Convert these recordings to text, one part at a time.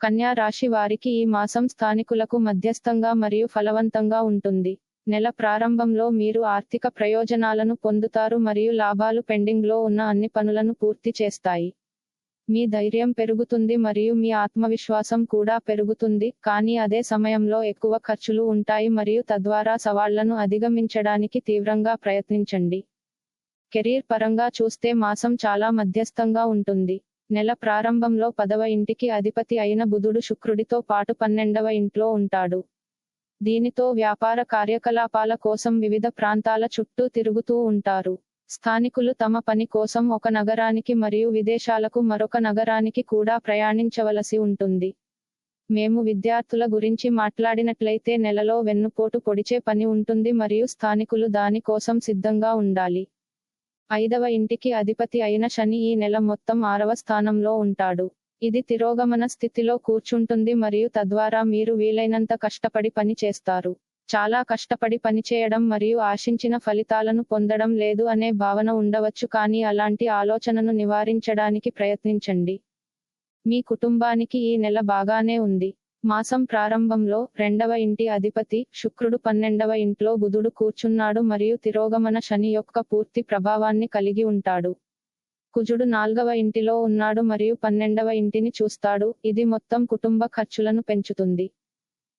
కన్యా రాశి వారికి ఈ మాసం స్థానికులకు మధ్యస్థంగా మరియు ఫలవంతంగా ఉంటుంది. నెల ప్రారంభంలో మీరు ఆర్థిక ప్రయోజనాలను పొందుతారు మరియు లాభాలు పెండింగ్లో ఉన్న అన్ని పనులను పూర్తి చేస్తాయి. మీ ధైర్యం పెరుగుతుంది మరియు మీ ఆత్మవిశ్వాసం కూడా పెరుగుతుంది కానీ అదే సమయంలో ఎక్కువ ఖర్చులు ఉంటాయి మరియు తద్వారా సవాళ్ళను అధిగమించడానికి తీవ్రంగా ప్రయత్నించండి. కెరీర్ పరంగా చూస్తే మాసం చాలా మధ్యస్థంగా ఉంటుంది. నెల ప్రారంభంలో పదవ ఇంటికి అధిపతి అయిన బుధుడు శుక్రుడితో పాటు పన్నెండవ ఇంట్లో ఉంటాడు. దీనితో వ్యాపార కార్యకలాపాల కోసం వివిధ ప్రాంతాల చుట్టూ తిరుగుతూ ఉంటారు. స్థానికులు తమ పని కోసం ఒక నగరానికి మరియు విదేశాలకు మరొక నగరానికి కూడా ప్రయాణించవలసి ఉంటుంది. మేము విద్యార్థుల గురించి మాట్లాడినట్లయితే నెలలో వెన్నుపోటు పొడిచే పని ఉంటుంది మరియు స్థానికులు దాని కోసం సిద్ధంగా ఉండాలి. ఐదవ ఇంటికి అధిపతి అయిన శని ఈ నెల మొత్తం ఆరవ స్థానంలో ఉంటాడు. ఇది తిరోగమన స్థితిలో కూర్చుంటుంది మరియు తద్వారా మీరు వీలైనంత కష్టపడి పని చేస్తారు. చాలా కష్టపడి పనిచేయడం మరియు ఆశించిన ఫలితాలను పొందడం లేదు అనే భావన ఉండవచ్చు కానీ అలాంటి ఆలోచనను నివారించడానికి ప్రయత్నించండి. మీ కుటుంబానికి ఈ నెల బాగానే ఉంది. మాసం ప్రారంభంలో రెండవ ఇంటి అధిపతి శుక్రుడు పన్నెండవ ఇంట్లో బుధుడు కూర్చున్నాడు మరియు తిరోగమన శని యొక్క పూర్తి ప్రభావాన్ని కలిగి ఉంటాడు. కుజుడు నాల్గవ ఇంటిలో ఉన్నాడు మరియు పన్నెండవ ఇంటిని చూస్తాడు. ఇది మొత్తం కుటుంబ ఖర్చులను పెంచుతుంది.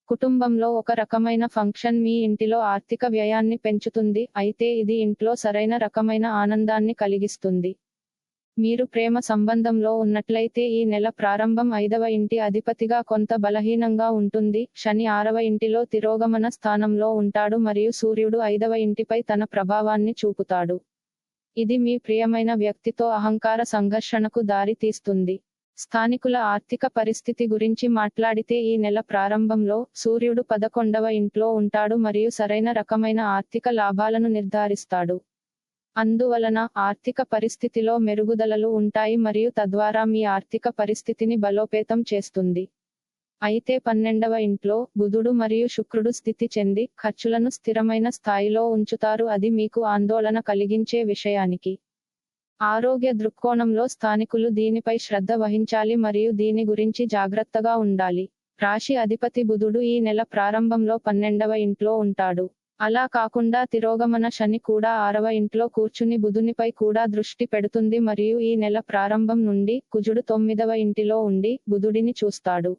కుటుంబంలో ఒక రకమైన ఫంక్షన్ మీ ఇంటిలో ఆర్థిక వ్యయాన్ని పెంచుతుంది. అయితే ఇది ఇంట్లో సరైన రకమైన ఆనందాన్ని కలిగిస్తుంది. మీరు ప్రేమ సంబంధంలో ఉన్నట్లయితే ఈ నెల ప్రారంభం ఐదవ ఇంటి అధిపతిగా కొంత బలహీనంగా ఉంటుంది. శని ఆరవ ఇంటిలో తిరోగమన స్థానంలో ఉంటాడు మరియు సూర్యుడు ఐదవ ఇంటిపై తన ప్రభావాన్ని చూపుతాడు. ఇది మీ ప్రియమైన వ్యక్తితో అహంకార సంఘర్షణకు దారి తీస్తుంది. స్థానికుల ఆర్థిక పరిస్థితి గురించి మాట్లాడితే ఈ నెల ప్రారంభంలో సూర్యుడు పదకొండవ ఇంట్లో ఉంటాడు మరియు సరైన రకమైన ఆర్థిక లాభాలను నిర్ధారిస్తాడు. అందువలన ఆర్థిక పరిస్థితిలో మెరుగుదలలు ఉంటాయి మరియు తద్వారా మీ ఆర్థిక పరిస్థితిని బలోపేతం చేస్తుంది. అయితే పన్నెండవ ఇంట్లో బుధుడు మరియు శుక్రుడు స్థితి చెంది ఖర్చులను స్థిరమైన స్థాయిలో ఉంచుతారు అది మీకు ఆందోళన కలిగించే విషయానికి. ఆరోగ్య దృక్కోణంలో స్థానికులు దీనిపై శ్రద్ధ వహించాలి మరియు దీని గురించి జాగ్రత్తగా ఉండాలి. రాశి అధిపతి బుధుడు ఈ నెల ప్రారంభంలో పన్నెండవ ఇంట్లో ఉంటాడు. అలా కాకుండా తిరోగమన శని కూడా ఆరవ ఇంట్లో కూర్చుని బుధునిపై కూడా దృష్టి పెడుతుంది మరియు ఈ నెల ప్రారంభం నుండి కుజుడు తొమ్మిదవ ఇంటిలో ఉండి బుధుడిని చూస్తాడు.